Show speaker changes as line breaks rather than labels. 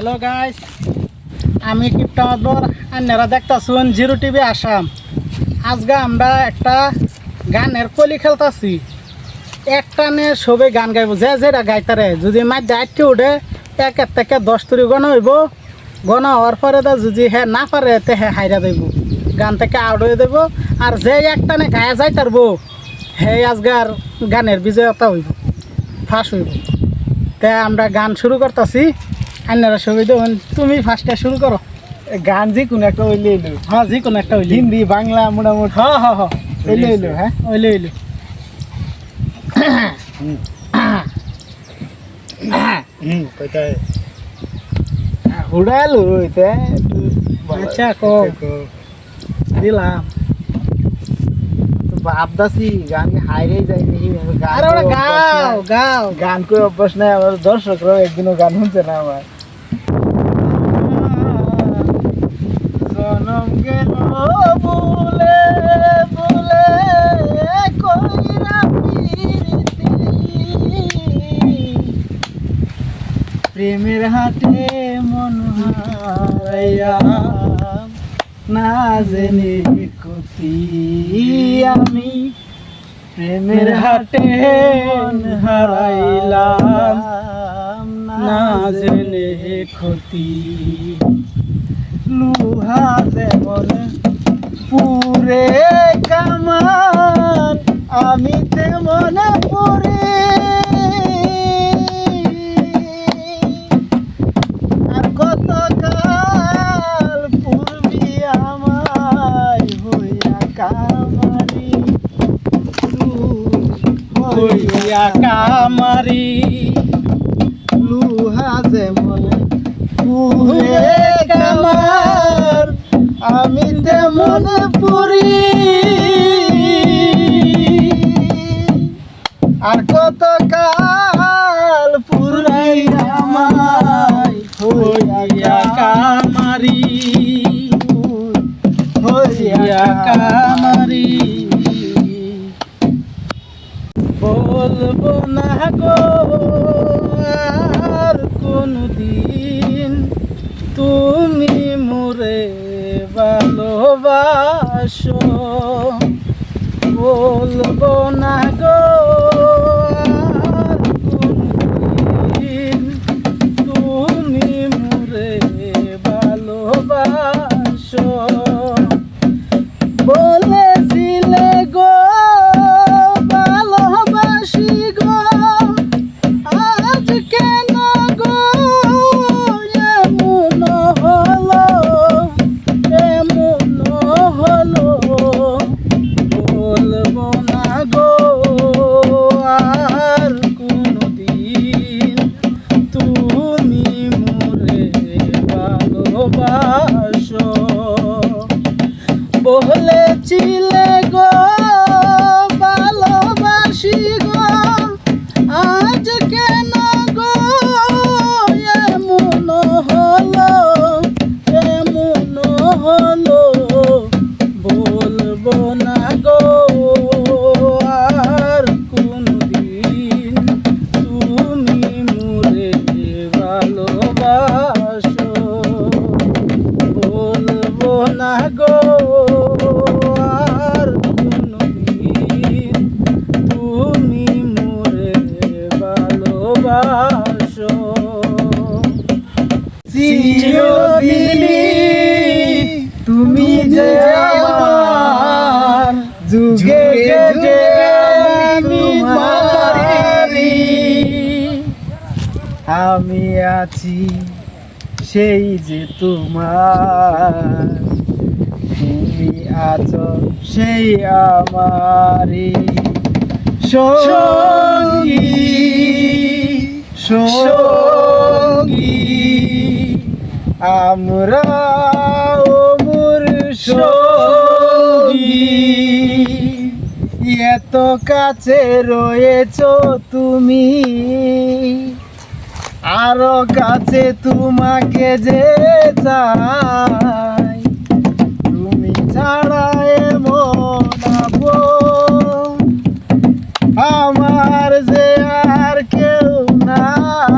Hello guys আমি কিপ্টামাদবর আপনারা দেখতাছুন, zero TV Assam. আজকে আমরা একটা গানের কলি খেলতাছি। একটানে সবে গান গাইব, যে যেটা গাইতারে। যদি মাঝে আটকে উঠে, এক এক থেকে দশ তুরি গণ হইব। গণ হওয়ার পরে তো যদি হে না পারে, তে হে হাইরা দেব। গান থেকে আউট হয়ে দেব। আর যে একটানে গায়ে যাই তারবো হে আজগার গানের বিজয়তা হইব, ফাঁস হইব। তা আমরা গান শুরু করতেছি। আপনারা সবাই দেখুন তুমি ফার্স্টে শুরু করো।
গান যে কোনো একটা ওইলে এলো
হ্যাঁ যে কোনো একটা হইলি
হিন্দি বাংলা মোটামুটি।
হ্যাঁ হ্যাঁ হ্যাঁ।
ওইলে এলো হ্যাঁ?
ওইলে ওইলে
কোথায় উড়ালো ওইতে
আচ্ছা, কও। দিলাম।
ভাবদাসি গান হাইরে যায় নাকি
আরে গাও গাও।
গান করে অভ্যাস নাই আমার দর্শকরাও একদিনও গান শুনছে না আমার। প্রেমের হাটে মন না জেনে ক্ষতি আমি। প্রেমের হাটে মন হারাইলাম, না জেনে ক্ষতি। লুহা যেমন পুরে কামান আমি তেমন পুরে কামারি
হইয়া কামারি
লুহা যেমন পুরে কামার আমি তেমন পুরি। আর কত কাল
বলব না গো আর কোনদিন তুমি মোরে ভালোবাসো। বলব না
চিরদিনই তুমি যে আমার যুগে যুগে আমি আছি সেই যে তোমার। তুমি আছো সেই আমারই সঙ্গী। সঙ্গী। আমরা মোর সঙ্গী। এত কাছে রয়েছ তুমি। আরও কাছে তোমাকে যে চাই। তুমি ছাড়া এমন আমার যে আর কেউ নাই।